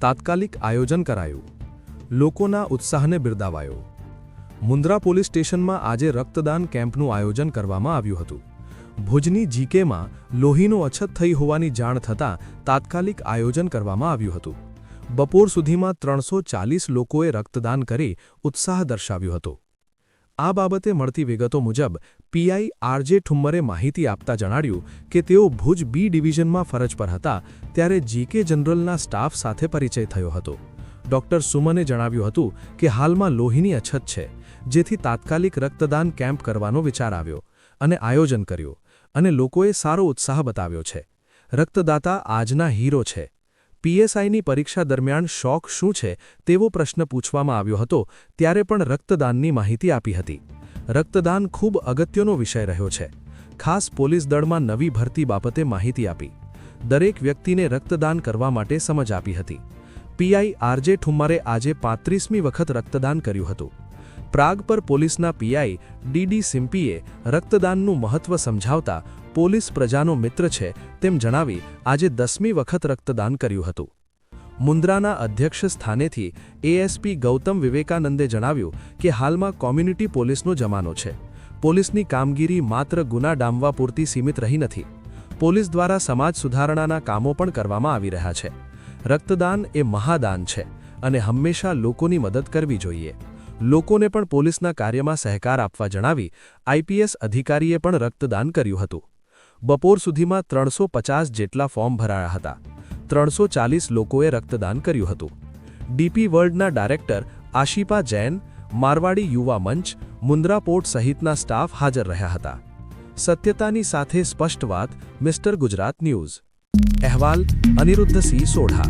તાત્કાલિક આયોજન કરાયું. લોકોના ઉત્સાહને બિરદાવાયો. મુન્દ્રા પોલીસ સ્ટેશનમાં આજે રક્તદાન કેમ્પનું આયોજન કરવામાં આવ્યું હતું. ભુજની જીકેમાં લોહીનો અછત થઈ હોવાની જાણ થતાં તાત્કાલિક આયોજન કરવામાં આવ્યું હતું. બપોર સુધીમાં ત્રણસો ચાલીસ લોકોએ રક્તદાન કરી ઉત્સાહ દર્શાવ્યો હતો. આ બાબતે મળતી વિગતો મુજબ પીઆઈ આરજે ઠુમ્મરે માહિતી આપતા જણાવ્યું કે તેઓ ભુજ બી ડિવિઝનમાં ફરજ પર હતા ત્યારે જીકે જનરલના સ્ટાફ સાથે પરિચય થયો હતો. ડોક્ટર સુમને જણાવ્યું હતું કે હાલમાં લોહીની અછત છે, જેથી તાત્કાલિક રક્તદાન કેમ્પ કરવાનો વિચાર આવ્યો અને આયોજન કર્યું અને લોકોએ સારો ઉત્સાહ બતાવ્યો છે. રક્તદાતા આજના હીરો છે. પીએસઆઈની પરીક્ષા દરમિયાન શોખ શું છે તેવો પ્રશ્ન પૂછવામાં આવ્યો હતો, ત્યારે પણ રક્તદાનની માહિતી આપી હતી. રક્તદાન ખૂબ અગત્યનો વિષય રહ્યો છે. ખાસ પોલીસ દળમાં નવી ભરતી બાબતે માહિતી આપી. દરેક વ્યક્તિને રક્તદાન કરવા માટે સમજ આપી હતી. પીઆઈ આરજે ઠુમ્મરે આજે પાંત્રીસમી વખત રક્તદાન કર્યું હતું. પ્રાગ પર પોલીસના પીઆઈ ડીડી સિમ્પીએ રક્તદાનનું મહત્વ સમજાવતા પોલીસ પ્રજાનો મિત્ર છે તેમ જણાવી આજે દસમી વખત રક્તદાન કર્યું હતું. મુન્દ્રાના અધ્યક્ષ સ્થાનેથી એએસપી ગૌતમ વિવેકાનંદે જણાવ્યું કે હાલમાં કોમ્યુનિટી પોલીસનો જમાનો છે. પોલીસની કામગીરી માત્ર ગુના ડામવા પૂરતી સીમિત રહી નથી. પોલીસ દ્વારા સમાજ સુધારણાના કામો પણ કરવામાં આવી રહ્યા છે. રક્તદાન એ મહાદાન છે અને હંમેશા લોકોની મદદ કરવી જોઈએ. લોકોને પણ પોલીસના કાર્યમાં સહકાર આપવા જણાવી આઈપીએસ અધિકારીએ પણ રક્તદાન કર્યું હતું. બપોર સુધીમાં ત્રણસો જેટલા ફોર્મ ભરાયા હતા. ત્રણસો લોકોએ રક્તદાન કર્યું હતું. ડીપી વર્લ્ડના ડાયરેક્ટર આશિપા જૈન, મારવાડી યુવા મંચ, મુન્દ્રા પોર્ટ સહિતના સ્ટાફ હાજર રહ્યા હતા. સત્યતાની સાથે સ્પષ્ટ વાત, મિસ્ટર ગુજરાત ન્યૂઝ. અહેવાલ અનિરુદ્ધ સિંહ સોઢા.